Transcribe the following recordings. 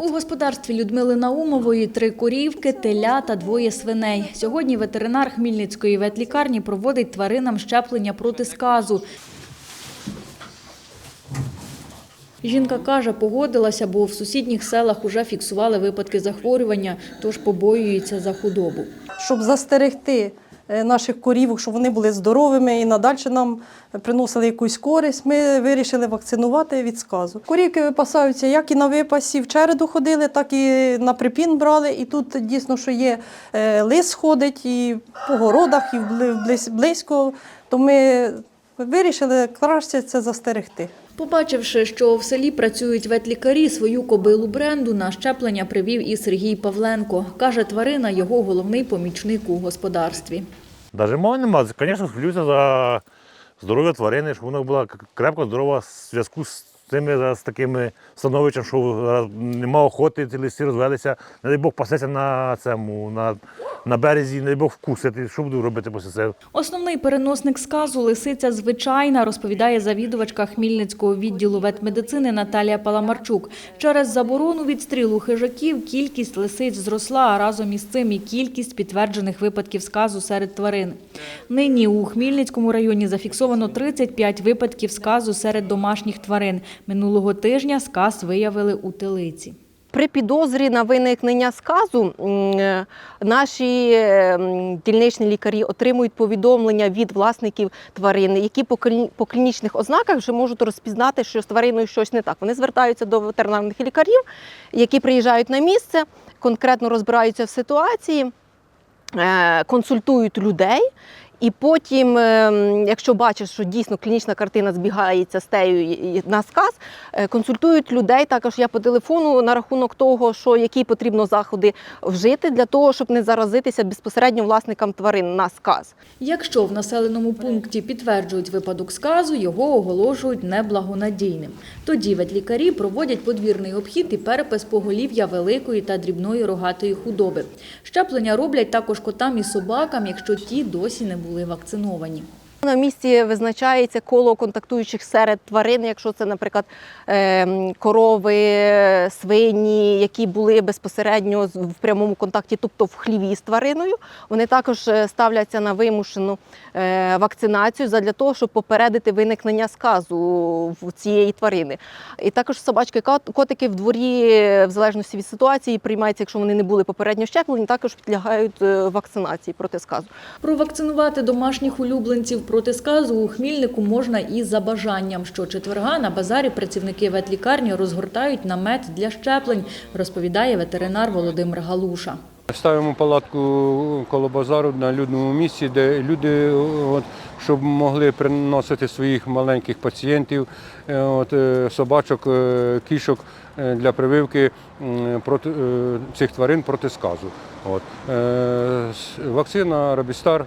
У господарстві Людмили Наумової три корівки, теля та двоє свиней. Сьогодні ветеринар Хмільницької ветлікарні проводить тваринам щеплення проти сказу. Жінка каже, погодилася, бо в сусідніх селах уже фіксували випадки захворювання, тож побоюється за худобу. щоб застерегти наших корівок, щоб вони були здоровими і надалі нам приносили якусь користь, ми вирішили вакцинувати від сказу. Корівки випасаються як і на випасі в череду ходили, так і на припін брали. І тут дійсно, що є е, лис ходить і по городах, і близько, то ми вирішили краще це застерегти. Побачивши, що в селі працюють ветлікарі, свою кобилу бренду на щеплення привів і Сергій Павленко. Каже, тварина – його головний помічник у господарстві. Навіть мови нема. Звісно, хвилююся за здоров'я тварини, щоб вона була крепко здорова в зв'язку з цими з такими становищем, що зараз нема охоти, ці листі розвелися. Не дай Бог пасеться на цьому, на, на березі, не Бог вкусити. Що буду робити після цього? Основний переносник сказу – лисиця звичайна, розповідає завідувачка Хмільницького відділу ветмедицини Наталія Паламарчук. Через заборону відстрілу хижаків кількість лисиць зросла, а разом із цим і кількість підтверджених випадків сказу серед тварин. Нині у Хмільницькому районі зафіксовано 35 випадків сказу серед домашніх тварин. Минулого тижня сказ виявили у телиці. При підозрі на виникнення сказу е, наші дільничні лікарі отримують повідомлення від власників тварини, які по клінічних ознаках вже можуть розпізнати, що з твариною щось не так. Вони звертаються до ветеринарних лікарів, які приїжджають на місце, конкретно розбираються в ситуації, е, консультують людей. І потім, ем, якщо бачиш, що дійсно клінічна картина збігається з тею на сказ, е, консультують людей також я по телефону на рахунок того, що які потрібно заходи вжити для того, щоб не заразитися безпосередньо власникам тварин на сказ. Якщо в населеному пункті підтверджують випадок сказу, його оголошують неблагонадійним. Тоді ветлікарі проводять подвірний обхід і перепис поголів'я великої та дрібної рогатої худоби. Щеплення роблять також котам і собакам, якщо ті досі не були вакциновані. На місці визначається коло контактуючих серед тварин, якщо це, наприклад, ем, корови, свині, які були безпосередньо в прямому контакті, тобто в хліві з твариною, вони також е, ставляться на вимушену е, вакцинацію для того, щоб попередити виникнення сказу в цієї тварини. І також собачки, кот- котики в дворі, е, в залежності від ситуації, приймаються, якщо вони не були попередньо щеплені, також підлягають вакцинації проти сказу. Провакцинувати домашніх улюбленців проти сказу у Хмільнику можна і за бажанням. Щочетверга на базарі працівники ветлікарні розгортають намет для щеплень, розповідає ветеринар Володимир Галуша. Ставимо палатку коло базару на людному місці, де люди, от, щоб могли приносити своїх маленьких пацієнтів, е, от, е, собачок, е, кішок для прививки проти, цих тварин проти сказу. От. Вакцина Рабістар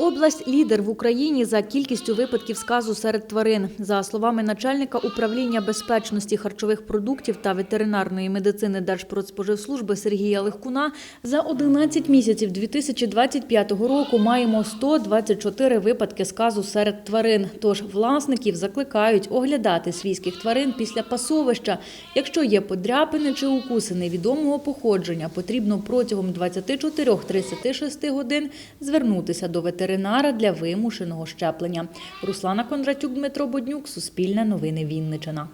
Область лідер в Україні за кількістю випадків сказу серед тварин. За словами начальника управління безпечності харчових продуктів та ветеринарної медицини Держпродспоживслужби Сергія Легкуна, за 11 місяців 2025 року маємо 124 випадки сказу серед тварин. Тож власників закликають оглядати свійських тварин після пасовища. Якщо є подряпини чи укуси невідомого походження, потрібно протягом 24-36 годин звернутися до ветеринара для вимушеного щеплення. Руслана Кондратюк, Дмитро Боднюк, Суспільне новини Вінничина.